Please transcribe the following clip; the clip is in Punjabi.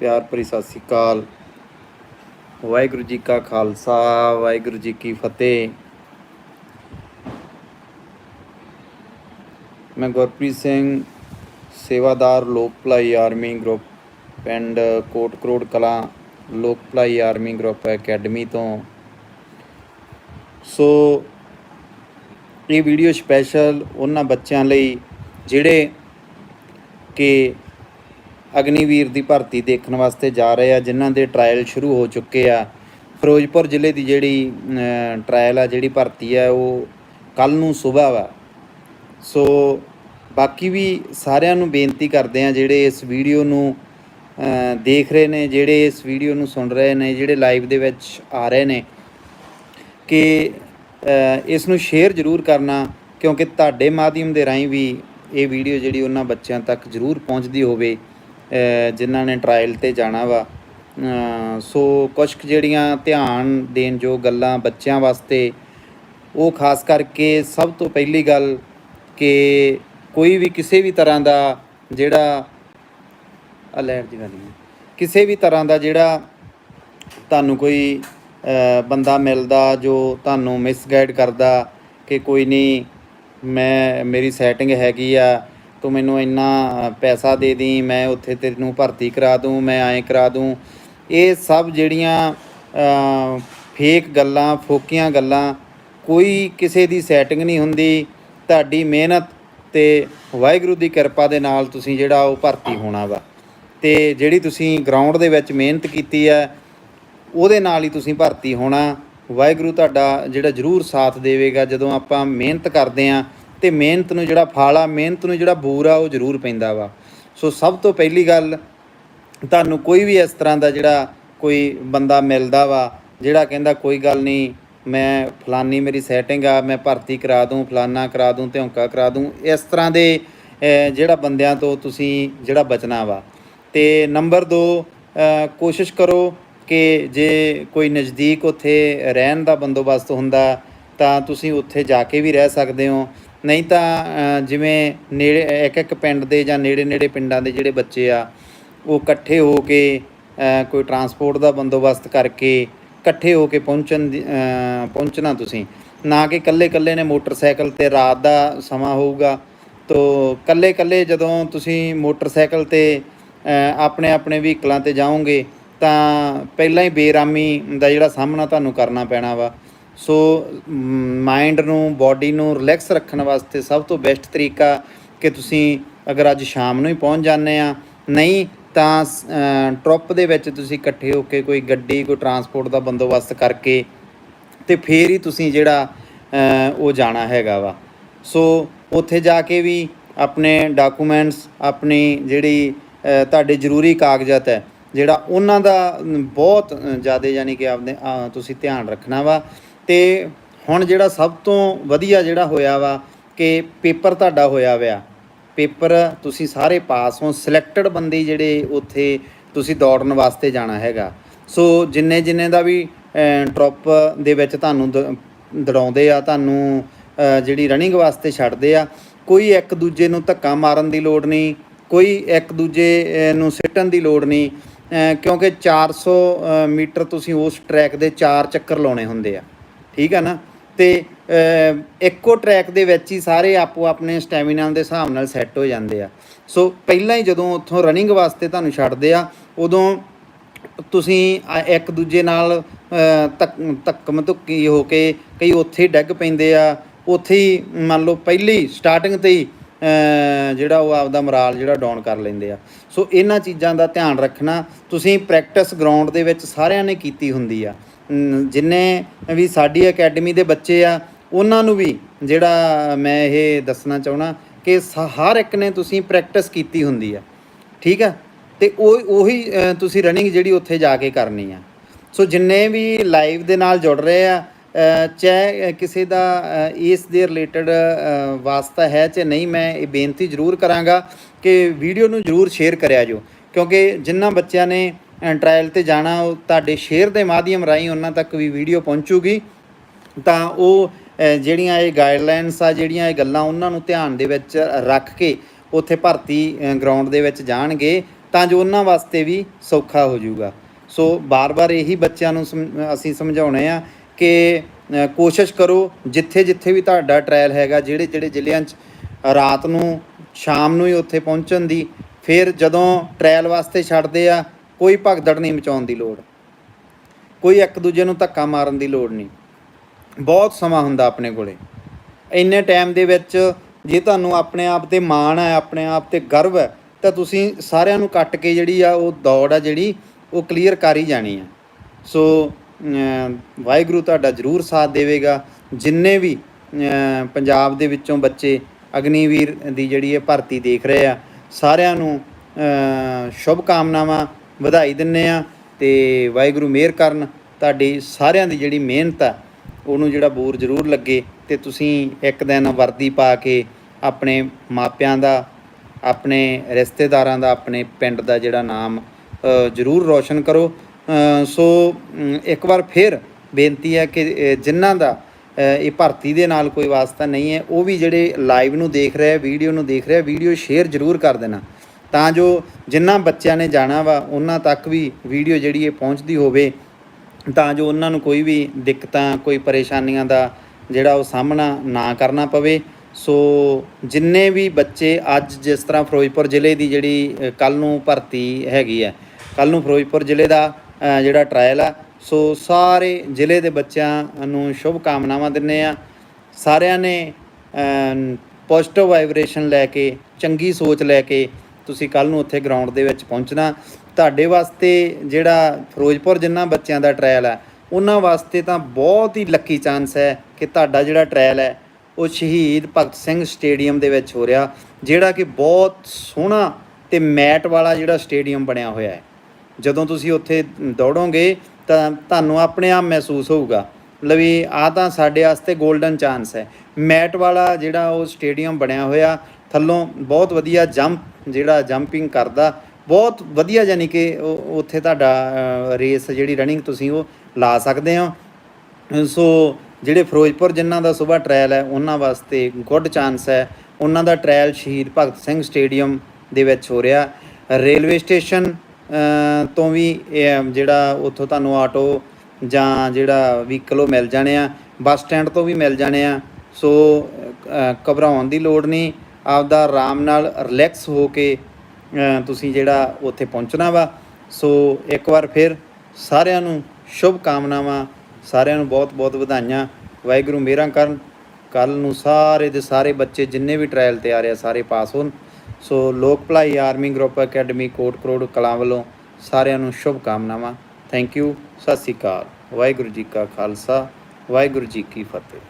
ਪਿਆਰ ਭਰੀ ਸਤਿ ਸ੍ਰੀ ਅਕਾਲ। ਵਾਹਿਗੁਰੂ ਜੀ ਕਾ ਖਾਲਸਾ, ਵਾਹਿਗੁਰੂ ਜੀ ਕੀ ਫਤਿਹ। ਮੈਂ ਗੁਰਪ੍ਰੀਤ ਸਿੰਘ, ਸੇਵਾਦਾਰ ਲੋਕ ਭਲਾਈ ਆਰਮੀ ਗਰੁੱਪ, ਪਿੰਡ ਕੋਟ ਕਰੋੜ ਕਲਾਂ, ਲੋਕ ਭਲਾਈ ਆਰਮੀ ਗਰੁੱਪ ਅਕੈਡਮੀ ਤੋਂ। ਸੋ, ਇਹ ਵੀਡੀਓ ਸਪੈਸ਼ਲ ਉਹਨਾਂ ਬੱਚਿਆਂ ਲਈ, ਜਿਹੜੇ ਕਿ ਅਗਨੀਵੀਰ ਦੀ ਭਰਤੀ ਦੇਖਣ ਵਾਸਤੇ ਜਾ ਰਹੇ ਆ, ਜਿਨ੍ਹਾਂ ਦੇ ਟ੍ਰਾਇਲ ਸ਼ੁਰੂ ਹੋ ਚੁੱਕੇ ਆ। ਫਿਰੋਜ਼ਪੁਰ ਜ਼ਿਲ੍ਹੇ ਦੀ ਜਿਹੜੀ ਟ੍ਰਾਇਲ ਆ, ਜਿਹੜੀ ਭਰਤੀ ਆ, ਉਹ ਕੱਲ ਨੂੰ ਸਵੇਰ ਵਾ। ਸੋ ਬਾਕੀ ਵੀ ਸਾਰਿਆਂ ਨੂੰ ਬੇਨਤੀ ਕਰਦੇ ਆ, ਜਿਹੜੇ ਇਸ ਵੀਡੀਓ ਨੂੰ ਦੇਖ ਰਹੇ ਨੇ, ਜਿਹੜੇ ਇਸ ਵੀਡੀਓ ਨੂੰ ਸੁਣ ਰਹੇ ਨੇ, ਜਿਹੜੇ ਲਾਈਵ ਦੇ ਵਿੱਚ ਆ ਰਹੇ ਨੇ, ਕਿ ਇਸ ਨੂੰ ਸ਼ੇਅਰ ਜ਼ਰੂਰ ਕਰਨਾ, ਕਿਉਂਕਿ ਤੁਹਾਡੇ ਮਾਧਿਅਮ ਦੇ ਰਾਹੀਂ ਵੀ ਇਹ ਵੀਡੀਓ ਜਿਹੜੀ ਉਹਨਾਂ ਬੱਚਿਆਂ ਤੱਕ ਜ਼ਰੂਰ ਪਹੁੰਚਦੀ ਹੋਵੇ। ਜਿਨ੍ਹਾਂ ਨੇ ਟ੍ਰਾਇਲ ਤੇ ਜਾਣਾ ਵਾ ਸੋ ਕੁਝ ਕੁ ਜਿਹੜੀਆਂ ਧਿਆਨ ਦੇਣ ਜੋ ਗੱਲਾਂ ਬੱਚਿਆਂ ਵਾਸਤੇ, ਉਹ ਖਾਸ ਕਰਕੇ ਸਭ ਤੋਂ ਪਹਿਲੀ ਗੱਲ ਕਿ ਕੋਈ ਵੀ ਕਿਸੇ ਵੀ ਤਰ੍ਹਾਂ ਦਾ ਜਿਹੜਾ ਅਲਰਟ ਦੀ ਗੱਲ ਕਿਸੇ ਵੀ ਤਰ੍ਹਾਂ ਦਾ ਜਿਹੜਾ ਤੁਹਾਨੂੰ ਕੋਈ ਬੰਦਾ ਮਿਲਦਾ ਜੋ ਤੁਹਾਨੂੰ ਮਿਸਗਾਈਡ ਕਰਦਾ ਕਿ ਕੋਈ ਨਹੀਂ, ਮੈਂ, ਮੇਰੀ ਸੈਟਿੰਗ ਹੈਗੀ ਆ ਤੂੰ ਮੈਨੂੰ ਇੰਨਾ ਪੈਸਾ ਦੇ ਦੀ, ਮੈਂ ਉੱਥੇ ਤੈਨੂੰ ਭਰਤੀ ਕਰਾ ਦੂੰ, ਮੈਂ ਐਂ ਕਰਾ ਦੂੰ। ਇਹ ਸਭ ਜਿਹੜੀਆਂ ਫੇਕ ਗੱਲਾਂ, ਫੋਕੀਆਂ ਗੱਲਾਂ, ਕੋਈ ਕਿਸੇ ਦੀ ਸੈਟਿੰਗ ਨਹੀਂ ਹੁੰਦੀ। ਤੁਹਾਡੀ ਮਿਹਨਤ ਤੇ ਵਾਹਿਗੁਰੂ ਦੀ ਕਿਰਪਾ ਦੇ ਨਾਲ ਤੁਸੀਂ ਜਿਹੜਾ ਉਹ ਭਰਤੀ ਹੋਣਾ ਵਾ। ਤੇ ਜਿਹੜੀ ਤੁਸੀਂ ਗਰਾਊਂਡ ਦੇ ਵਿੱਚ ਮਿਹਨਤ ਕੀਤੀ ਹੈ, ਉਹਦੇ ਨਾਲ ਹੀ ਤੁਸੀਂ ਭਰਤੀ ਹੋਣਾ। ਵਾਹਿਗੁਰੂ ਤੁਹਾਡਾ ਜਿਹੜਾ ਜ਼ਰੂਰ ਸਾਥ ਦੇਵੇਗਾ। ਜਦੋਂ ਆਪਾਂ ਮਿਹਨਤ ਕਰਦੇ ਆਂ ਤੇ ਮਿਹਨਤ ਨੂੰ ਜਿਹੜਾ ਫਲ ਆ, ਮਿਹਨਤ ਨੂੰ ਜਿਹੜਾ ਬੂਰ ਆ, ਉਹ ਜ਼ਰੂਰ ਪੈਂਦਾ ਵਾ। ਸੋ ਸਭ ਤੋਂ ਪਹਿਲੀ ਗੱਲ, ਤੁਹਾਨੂੰ ਕੋਈ ਵੀ ਇਸ ਤਰ੍ਹਾਂ ਦਾ ਜਿਹੜਾ ਕੋਈ ਬੰਦਾ ਮਿਲਦਾ ਵਾ, ਜਿਹੜਾ ਕਹਿੰਦਾ ਕੋਈ ਗੱਲ ਨਹੀਂ, ਮੈਂ ਫਲਾਨੀ ਮੇਰੀ ਸੈਟਿੰਗ ਆ, ਮੈਂ ਭਰਤੀ ਕਰਾ ਦੂੰ, ਫਲਾਨਾ ਕਰਾ ਦੂੰ ਧਿਉਂਕਾ ਕਰਾ ਦੂੰ, ਇਸ ਤਰ੍ਹਾਂ ਦੇ ਜਿਹੜਾ ਬੰਦਿਆਂ ਤੋਂ ਤੁਸੀਂ ਜਿਹੜਾ ਬਚਣਾ ਵਾ। ਤੇ ਨੰਬਰ 2 ਕੋਸ਼ਿਸ਼ ਕਰੋ ਕਿ ਜੇ ਕੋਈ ਨਜ਼ਦੀਕ ਉੱਥੇ ਰਹਿਣ ਦਾ ਬੰਦੋਬਸਤ ਹੁੰਦਾ, ਤਾਂ ਤੁਸੀਂ ਉੱਥੇ ਜਾ ਕੇ ਵੀ ਰਹਿ ਸਕਦੇ ਹੋ। ਨਹੀਂ ਤਾਂ ਜਿਵੇਂ ਨੇੜੇ, ਇੱਕ ਇੱਕ ਪਿੰਡ ਦੇ ਜਾਂ ਨੇੜੇ ਨੇੜੇ ਪਿੰਡਾਂ ਦੇ ਜਿਹੜੇ ਬੱਚੇ ਆ, ਉਹ ਇਕੱਠੇ ਹੋ ਕੇ ਕੋਈ ਟਰਾਂਸਪੋਰਟ ਦਾ ਬੰਦੋਬਸਤ ਕਰਕੇ ਇਕੱਠੇ ਹੋ ਕੇ ਪਹੁੰਚਣ ਦੀ- ਪਹੁੰਚਣਾ ਤੁਸੀਂ। ਨਾ ਕਿ ਇਕੱਲੇ ਇਕੱਲੇ ਨੇ ਮੋਟਰਸਾਈਕਲ ਤੇ ਰਾਤ ਦਾ ਸਮਾਂ ਹੋਊਗਾ। ਤੋ, ਇਕੱਲੇ ਇਕੱਲੇ ਜਦੋਂ ਤੁਸੀਂ ਮੋਟਰਸਾਈਕਲ ਤੇ ਆਪਣੇ ਆਪਣੇ ਵਹੀਕਲਾਂ ਤੇ ਜਾਓਗੇ, ਤਾਂ ਪਹਿਲਾਂ ਹੀ ਬੇਰਾਮੀ ਦਾ ਜਿਹੜਾ ਸਾਹਮਣਾ ਤੁਹਾਨੂੰ ਕਰਨਾ ਪੈਣਾ ਵਾ। ਸੋ ਮਾਈਂਡ ਨੂੰ ਬਾਡੀ ਨੂੰ ਰਿਲੈਕਸ ਰੱਖਣ ਵਾਸਤੇ ਸਭ ਤੋਂ ਬੈਸਟ ਤਰੀਕਾ ਕਿ ਤੁਸੀਂ ਅਗਰ ਅੱਜ ਸ਼ਾਮ ਨੂੰ ਹੀ ਪਹੁੰਚ ਜਾਂਦੇ ਆ, ਨਹੀਂ ਤਾਂ ਟਰੁੱਪ ਦੇ ਵਿੱਚ ਤੁਸੀਂ ਇਕੱਠੇ ਹੋ ਕੇ ਕੋਈ ਗੱਡੀ, ਕੋਈ ਟਰਾਂਸਪੋਰਟ ਦਾ ਬੰਦੋਬਸਤ ਕਰਕੇ ਤੇ ਫੇਰ ਹੀ ਤੁਸੀਂ ਜਿਹੜਾ ਉਹ ਜਾਣਾ ਹੈਗਾ ਵਾ। ਸੋ, ਉੱਥੇ ਜਾ ਕੇ ਵੀ ਆਪਣੇ ਡਾਕੂਮੈਂਟਸ ਆਪਣੀ ਜਿਹੜੀ ਤੁਹਾਡੇ ਜ਼ਰੂਰੀ ਕਾਗਜ਼ਾਤ ਹੈ, ਜਿਹੜਾ ਉਹਨਾਂ ਦਾ ਬਹੁਤ ਜ਼ਿਆਦਾ ਯਾਨੀ ਕਿ ਆਪਦੇ ਤੁਸੀਂ ਧਿਆਨ ਰੱਖਣਾ ਵਾ। ਤੇ ਹੁਣ ਜਿਹੜਾ ਸਭ ਤੋਂ ਵਧੀਆ ਜਿਹੜਾ ਹੋਇਆ ਵਾ ਕਿ ਪੇਪਰ ਤੁਹਾਡਾ ਹੋਇਆ ਵਿਆ ਪੇਪਰ ਤੁਸੀਂ ਸਾਰੇ ਪਾਸ ਹੋ। ਸਿਲੈਕਟਡ ਬੰਦੇ ਜਿਹੜੇ ਉੱਥੇ ਤੁਸੀਂ ਦੌੜਨ ਵਾਸਤੇ ਜਾਣਾ ਹੈਗਾ। ਸੋ ਜਿੰਨੇ ਜਿੰਨੇ ਦਾ ਵੀ ਟਰੁੱਪ ਦੇ ਵਿੱਚ ਤੁਹਾਨੂੰ ਦ- ਦੜਾਉਂਦੇ ਆ ਤੁਹਾਨੂੰ ਜਿਹੜੀ ਰਨਿੰਗ ਵਾਸਤੇ ਛੱਡਦੇ ਆ ਕੋਈ ਇੱਕ ਦੂਜੇ ਨੂੰ ਧੱਕਾ ਮਾਰਨ ਦੀ ਲੋੜ ਨਹੀਂ ਕੋਈ ਇੱਕ ਦੂਜੇ ਨੂੰ ਸਿੱਟਣ ਦੀ ਲੋੜ ਨਹੀਂ ਕਿਉਂਕਿ 400 ਅ, ਮੀਟਰ ਤੁਸੀਂ ਉਸ ਟਰੈਕ ਦੇ ਚਾਰ ਚੱਕਰ ਲਾਉਣੇ ਹੁੰਦੇ ਆ। ਠੀਕ ਆ ਨਾ? ਤੇ ਇੱਕੋ ਟਰੈਕ ਦੇ ਵਿੱਚ ਹੀ ਸਾਰੇ ਆਪੋ ਆਪਣੇ ਸਟੈਮਿਨਾ ਦੇ ਹਿਸਾਬ ਨਾਲ ਸੈੱਟ ਹੋ ਜਾਂਦੇ ਆ। ਸੋ ਪਹਿਲਾਂ ਹੀ ਜਦੋਂ ਉੱਥੋਂ ਰਨਿੰਗ ਵਾਸਤੇ ਤੁਹਾਨੂੰ ਛੱਡਦੇ ਆ, ਉਦੋਂ ਤੁਸੀਂ ਇੱਕ ਦੂਜੇ ਨਾਲ ਧੱਕ, ਧੱਕਮ ਧੁੱਕੀ ਹੋ ਕੇ ਕਈ ਉੱਥੇ ਹੀ ਡਿੱਗ ਪੈਂਦੇ ਆ। ਉੱਥੇ ਹੀ ਮੰਨ ਲਓ ਪਹਿਲੀ ਸਟਾਰਟਿੰਗ ਤੇ ਹੀ ਜਿਹੜਾ ਉਹ ਆਪਦਾ ਮੋਰਾਲ ਜਿਹੜਾ ਡਾਊਨ ਕਰ ਲੈਂਦੇ ਆ। ਸੋ ਇਹਨਾਂ ਚੀਜ਼ਾਂ ਦਾ ਧਿਆਨ ਰੱਖਣਾ, ਤੁਸੀਂ ਪ੍ਰੈਕਟਿਸ ਗਰਾਊਂਡ ਦੇ ਵਿੱਚ ਸਾਰਿਆਂ ਨੇ ਕੀਤੀ ਹੁੰਦੀ ਆ। ਜਿੰਨੇ ਵੀ ਸਾਡੀ ਅਕੈਡਮੀ ਦੇ ਬੱਚੇ ਆ, ਉਹਨਾਂ ਨੂੰ ਵੀ ਜਿਹੜਾ ਮੈਂ ਇਹ ਦੱਸਣਾ ਚਾਹਣਾ ਕਿ ਸ- ਹਰ ਇੱਕ ਨੇ ਤੁਸੀਂ ਪ੍ਰੈਕਟਿਸ ਕੀਤੀ ਹੁੰਦੀ ਆ, ਠੀਕ ਆ? ਤੇ ਉਹ, ਉਹੀ ਤੁਸੀਂ ਰਨਿੰਗ ਜਿਹੜੀ ਉੱਥੇ ਜਾ ਕੇ ਕਰਨੀ ਆ। ਸੋ ਜਿੰਨੇ ਵੀ ਲਾਈਵ ਦੇ ਨਾਲ ਜੁੜ ਰਹੇ ਆ ਚਾਹੇ ਕਿਸੇ ਦਾ ਇਸ ਦੇ ਰਿਲੇਟਡ ਵਾਸਤਾ ਹੈ ਚਾਹੇ ਨਹੀਂ, ਮੈਂ ਇਹ ਬੇਨਤੀ ਜ਼ਰੂਰ ਕਰਾਂਗਾ ਕਿ ਵੀਡੀਓ ਨੂੰ ਜ਼ਰੂਰ ਸ਼ੇਅਰ ਕਰਿਆ ਜੋ ਕਿਉਂਕਿ ਜਿਨ੍ਹਾਂ ਬੱਚਿਆਂ ਨੇ ਟ੍ਰਾਇਲ ਤੇ ਜਾਣਾ, ਉਹ ਤੁਹਾਡੇ ਸ਼ੇਅਰ ਦੇ ਮਾਧਿਅਮ ਰਾਹੀਂ ਉਹਨਾਂ ਤੱਕ ਵੀ ਵੀਡੀਓ ਪਹੁੰਚੂਗੀ। ਤਾਂ ਉਹ ਜਿਹੜੀਆਂ ਇਹ ਗਾਈਡਲਾਈਨਸ ਆ, ਜਿਹੜੀਆਂ ਇਹ ਗੱਲਾਂ ਉਹਨਾਂ ਨੂੰ ਧਿਆਨ ਦੇ ਵਿੱਚ ਰੱਖ ਕੇ ਉੱਥੇ ਭਰਤੀ ਗਰਾਊਂਡ ਦੇ ਵਿੱਚ ਜਾਣਗੇ, ਤਾਂ ਜੋ ਉਹਨਾਂ ਵਾਸਤੇ ਵੀ ਸੌਖਾ ਹੋ ਜਾਊਗਾ। ਸੋ ਬਾਰ-ਬਾਰ ਇਹੀ ਬੱਚਿਆਂ ਨੂੰ ਸਮ- ਅਸੀਂ ਸਮਝਾਉਣੇ ਆ ਕਿ ਕੋਸ਼ਿਸ਼ ਕਰੋ, ਜਿੱਥੇ ਜਿੱਥੇ ਵੀ ਤੁਹਾਡਾ ਟ੍ਰਾਇਲ ਹੈਗਾ, ਜਿਹੜੇ ਜਿਹੜੇ ਜ਼ਿਲ੍ਹਿਆਂ 'ਚ ਰਾਤ ਨੂੰ, ਸ਼ਾਮ ਨੂੰ ਹੀ ਉੱਥੇ ਪਹੁੰਚਣ ਦੀ, ਫਿਰ ਜਦੋਂ ਟ੍ਰਾਇਲ ਵਾਸਤੇ ਛੱਡਦੇ ਆ ਕੋਈ ਭਗਦੜ ਨਹੀਂ ਮਚਾਉਣ ਦੀ ਲੋੜ। ਕੋਈ ਇੱਕ ਦੂਜੇ ਨੂੰ ਧੱਕਾ ਮਾਰਨ ਦੀ ਲੋੜ ਨਹੀਂ। ਬਹੁਤ ਸਮਾਂ ਹੁੰਦਾ ਆਪਣੇ ਕੋਲੇ। ਇੰਨੇ ਟਾਈਮ ਦੇ ਵਿੱਚ ਜੇ ਤੁਹਾਨੂੰ ਆਪਣੇ ਆਪ ਤੇ ਮਾਣ ਹੈ, ਆਪਣੇ ਆਪ ਤੇ ਗਰਵ ਹੈ, ਤਾਂ ਤੁਸੀਂ ਸਾਰਿਆਂ ਨੂੰ ਕੱਟ ਕੇ ਜਿਹੜੀ ਆ ਉਹ ਦੌੜ ਆ ਜਿਹੜੀ, ਉਹ ਕਲੀਅਰ ਕਰ ਹੀ ਜਾਣੀ ਆ। ਸੋ ਵਾਹਿਗੁਰੂ ਤੁਹਾਡਾ ਜ਼ਰੂਰ ਸਾਥ ਦੇਵੇਗਾ। ਜਿੰਨੇ ਵੀ ਪੰਜਾਬ ਦੇ ਵਿੱਚੋਂ ਬੱਚੇ ਅਗਨੀਵੀਰ ਦੀ ਜਿਹੜੀ ਇਹ ਭਰਤੀ ਦੇਖ ਰਹੇ ਆ, ਸਾਰਿਆਂ ਨੂੰ ਸ਼ੁਭ ਕਾਮਨਾਵਾਂ ਵਧਾਈ ਦਿੰਨੇ ਆ ਤੇ ਵਾਹਿਗੁਰੂ ਮਿਹਰ ਕਰਨ। ਤੁਹਾਡੀ ਸਾਰਿਆਂ ਦੀ ਜਿਹੜੀ ਮਿਹਨਤ ਆ ਉਹਨੂੰ ਜਿਹੜਾ ਬੂਰ ਜ਼ਰੂਰ ਲੱਗੇ ਤੇ ਤੁਸੀਂ ਇੱਕ ਦਿਨ ਵਰਦੀ ਪਾ ਕੇ ਆਪਣੇ ਮਾਪਿਆਂ ਦਾ ਆਪਣੇ ਰਿਸ਼ਤੇਦਾਰਾਂ ਦਾ ਆਪਣੇ ਪਿੰਡ ਦਾ ਜਿਹੜਾ ਨਾਮ ਜ਼ਰੂਰ ਰੋਸ਼ਨ ਕਰੋ। ਸੋ ਇੱਕ ਵਾਰ ਫਿਰ ਬੇਨਤੀ ਹੈ ਕਿ ਅ, ਜਿਨ੍ਹਾਂ ਦਾ ਇਹ ਭਰਤੀ ਦੇ ਨਾਲ ਕੋਈ ਵਾਸਤਾ ਨਹੀਂ ਹੈ ਉਹ ਵੀ ਜਿਹੜੇ ਲਾਈਵ ਨੂੰ ਦੇਖ ਰਿਹਾ ਵੀਡੀਓ ਨੂੰ ਦੇਖ ਰਿਹਾ ਵੀਡੀਓ ਸ਼ੇਅਰ ਜ਼ਰੂਰ ਕਰ ਦੇਣਾ। ਤਾਂ ਜੋ ਜਿਨ੍ਹਾਂ ਬੱਚਿਆਂ ਨੇ ਜਾਣਾ ਵਾ, ਉਹਨਾਂ ਤੱਕ ਵੀ ਵੀਡੀਓ ਜਿਹੜੀ ਇਹ ਪਹੁੰਚਦੀ ਹੋਵੇ, ਤਾਂ ਜੋ ਉਹਨਾਂ ਨੂੰ ਕੋਈ ਵੀ ਦਿੱਕਤਾਂ, ਕੋਈ ਪਰੇਸ਼ਾਨੀਆਂ ਦਾ ਜਿਹੜਾ ਉਹ ਸਾਹਮਣਾ ਨਾ ਕਰਨਾ ਪਵੇ। ਸੋ ਜਿੰਨੇ ਵੀ ਬੱਚੇ ਅੱਜ ਜਿਸ ਤਰ੍ਹਾਂ ਫਿਰੋਜ਼ਪੁਰ ਜ਼ਿਲ੍ਹੇ ਦੀ ਜਿਹੜੀ ਕੱਲ ਨੂੰ ਭਰਤੀ ਹੈਗੀ ਹੈ ਕੱਲ ਨੂੰ ਫਿਰੋਜ਼ਪੁਰ ਜ਼ਿਲ੍ਹੇ ਦਾ ਜਿਹੜਾ ਟ੍ਰਾਇਲ ਆ, ਸੋ ਸਾਰੇ ਜ਼ਿਲ੍ਹੇ ਦੇ ਬੱਚਿਆਂ ਨੂੰ ਸ਼ੁਭ ਕਾਮਨਾਵਾਂ ਦਿੰਨੇ ਆ ਸਾਰਿਆਂ ਨੇ ਪੋਜ਼ਿਟਿਵ ਵਾਈਬ੍ਰੇਸ਼ਨ ਲੈ ਕੇ, ਚੰਗੀ ਸੋਚ ਲੈ ਕੇ ਤੁਸੀਂ ਕੱਲ ਨੂੰ ਉੱਥੇ ਗਰਾਊਂਡ ਦੇ ਵਿੱਚ ਪਹੁੰਚਣਾ। ਤੁਹਾਡੇ ਵਾਸਤੇ ਜਿਹੜਾ ਫਿਰੋਜ਼ਪੁਰ ਜਿੰਨਾ ਬੱਚਿਆਂ ਦਾ ਟ੍ਰਾਇਲ ਹੈ, ਉਹਨਾਂ ਵਾਸਤੇ ਤਾਂ ਬਹੁਤ ਹੀ ਲੱਕੀ ਚਾਂਸ ਹੈ ਕਿ ਤੁਹਾਡਾ ਜਿਹੜਾ ਟ੍ਰਾਇਲ ਹੈ, ਉਹ ਸ਼ਹੀਦ ਭਗਤ ਸਿੰਘ ਸਟੇਡੀਅਮ ਦੇ ਵਿੱਚ ਹੋ ਰਿਹਾ, ਜਿਹੜਾ ਕਿ ਬਹੁਤ ਸੋਹਣਾ ਤੇ ਮੈਟ ਵਾਲਾ ਜਿਹੜਾ ਸਟੇਡੀਅਮ ਬਣਿਆ ਹੋਇਆ ਹੈ। ਜਦੋਂ ਤੁਸੀਂ ਉੱਥੇ ਦੌੜੋਗੇ, ਤਾਂ ਤੁਹਾਨੂੰ ਆਪਣੇ ਆਪ ਮਹਿਸੂਸ ਹੋਊਗਾ ਲਵੀ ਆ ਤਾਂ ਸਾਡੇ ਵਾਸਤੇ 골ਡਨ ਚਾਂਸ ਹੈ। ਮੈਟ ਵਾਲਾ ਜਿਹੜਾ ਉਹ ਸਟੇਡੀਅਮ ਬਣਿਆ ਹੋਇਆ ਥੱਲੋਂ ਬਹੁਤ ਵਧੀਆ ਜੰਪ ਜਿਹੜਾ ਜੰਪਿੰਗ ਕਰਦਾ, ਬਹੁਤ ਵਧੀਆ ਯਾਨੀ ਕਿ ਉਹ- ਉੱਥੇ ਤੁਹਾਡਾ ਰੇਸ ਜਿਹੜੀ ਰਨਿੰਗ ਤੁਸੀਂ ਉਹ ਲਾ ਸਕਦੇ ਹੋ। ਸੋ ਜਿਹੜੇ ਫਿਰੋਜ਼ਪੁਰ ਜਿਨ੍ਹਾਂ ਦਾ ਸਵੇਰ ਟ੍ਰਾਇਲ ਹੈ, ਉਹਨਾਂ ਵਾਸਤੇ ਗੁੱਡ ਚਾਂਸ ਹੈ। ਉਹਨਾਂ ਦਾ ਟ੍ਰਾਇਲ ਸ਼ਹੀਦ ਭਗਤ ਸਿੰਘ ਸਟੇਡੀਅਮ ਦੇ ਵਿੱਚ ਹੋ ਰਿਹਾ। ਰੇਲਵੇ ਸਟੇਸ਼ਨ ਤੋਂ ਵੀ ਜਿਹੜਾ ਉੱਥੋਂ ਤੁਹਾਨੂੰ ਆਟੋ ਜਾਂ ਜਿਹੜਾ ਵਹੀਕਲ ਉਹ ਮਿਲ ਜਾਣੇ ਆ। ਬੱਸ ਸਟੈਂਡ ਤੋਂ ਵੀ ਮਿਲ ਜਾਣੇ ਆ। ਸੋ ਘਬਰਾਉਣ ਦੀ ਲੋੜ ਨਹੀਂ। ਆਪਦਾ ਆਰਾਮ ਨਾਲ ਰਿਲੈਕਸ ਹੋ ਕੇ ਤੁਸੀਂ ਜਿਹੜਾ ਉੱਥੇ ਪਹੁੰਚਣਾ ਵਾ। ਸੋ ਇੱਕ ਵਾਰ ਫਿਰ ਸਾਰਿਆਂ ਨੂੰ ਸ਼ੁਭ ਕਾਮਨਾਵਾਂ, ਸਾਰਿਆਂ ਨੂੰ ਬਹੁਤ ਬਹੁਤ ਵਧਾਈਆਂ। ਵਾਹਿਗੁਰੂ ਮੇਰਾ ਕਰਨ। ਕੱਲ ਨੂੰ ਸਾਰੇ ਦੇ ਸਾਰੇ ਬੱਚੇ ਜਿੰਨੇ ਵੀ ਟ੍ਰਾਇਲ ਤੇ ਆ ਰਹੇ ਆ, ਸਾਰੇ ਪਾਸ ਹੋਣ। ਸੋ ਲੋਕ ਭਲਾਈ army group academy Kot Karor Kalan ਵੱਲੋਂ ਸਾਰਿਆਂ ਨੂੰ ਸ਼ੁਭ ਕਾਮਨਾਵਾਂ। ਥੈਂਕ ਯੂ ਸਤਿ ਸ੍ਰੀ ਅਕਾਲ। ਵਾਹਿਗੁਰੂ ਜੀ ਕਾ ਖਾਲਸਾ, ਵਾਹਿਗੁਰੂ ਜੀ ਕੀ ਫਤਿਹ।